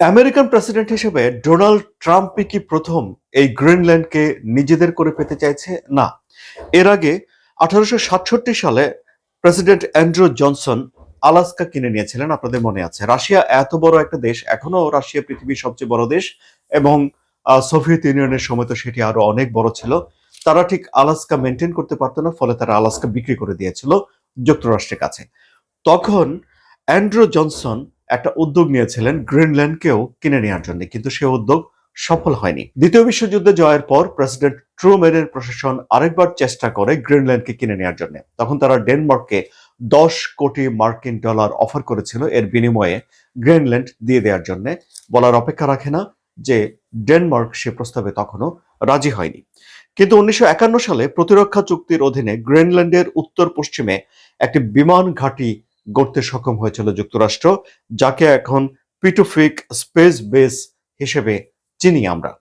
American president হিসেবে Donald ট্রাম্পই কি প্রথম এই গ্রিনল্যান্ডকে নিজেদের করে পেতে চাইছে? না। এর আগে আঠারোশো সাতষট্টি সালে প্রেসিডেন্ট অ্যান্ড্রু জনসন আলাস্কা কিনে নিয়েছিলেন, আপনাদের মনে আছে। রাশিয়া এত বড় একটা দেশ, এখনও রাশিয়া পৃথিবীর সবচেয়ে বড় দেশ এবং সোভিয়েত ইউনিয়নের সময় তো সেটি আরও অনেক বড় ছিল। তারা ঠিক আলাস্কা মেনটেন করতে পারতো না, ফলে তারা আলাস্কা বিক্রি করে দিয়েছিল যুক্তরাষ্ট্রের কাছে। তখন অ্যান্ড্রু জনসন একটা উদ্যোগ নিয়েছিলেন, গ্রিনল্যান্ডকেও কিনে নেওয়ার জন্য, কিন্তু সে উদ্যোগ সফল হয়নি। দ্বিতীয় বিশ্বযুদ্ধে জয়ের পর প্রেসিডেন্ট ট্রুমেনের প্রশাসন আরেকবার চেষ্টা করে গ্রিনল্যান্ডকে কিনে নেওয়ার জন্য। তখন তারা ডেনমার্ককে দশ কোটি মার্কিন ডলার অফার করেছিল এর বিনিময়ে গ্রিনল্যান্ড দিয়ে দেওয়ার জন্য। বলার অপেক্ষা রাখে না যে ডেনমার্ক সে প্রস্তাবে তখনও রাজি হয়নি। কিন্তু উনিশশো একান্ন সালে প্রতিরক্ষা চুক্তির অধীনে গ্রিনল্যান্ডের উত্তর পশ্চিমে একটি বিমান ঘাঁটি গড়তে সক্ষম হয়েছিল যুক্তরাষ্ট্র যাকে এখন পিটুফিক স্পেস বেস হিসেবে চিনি আমরা।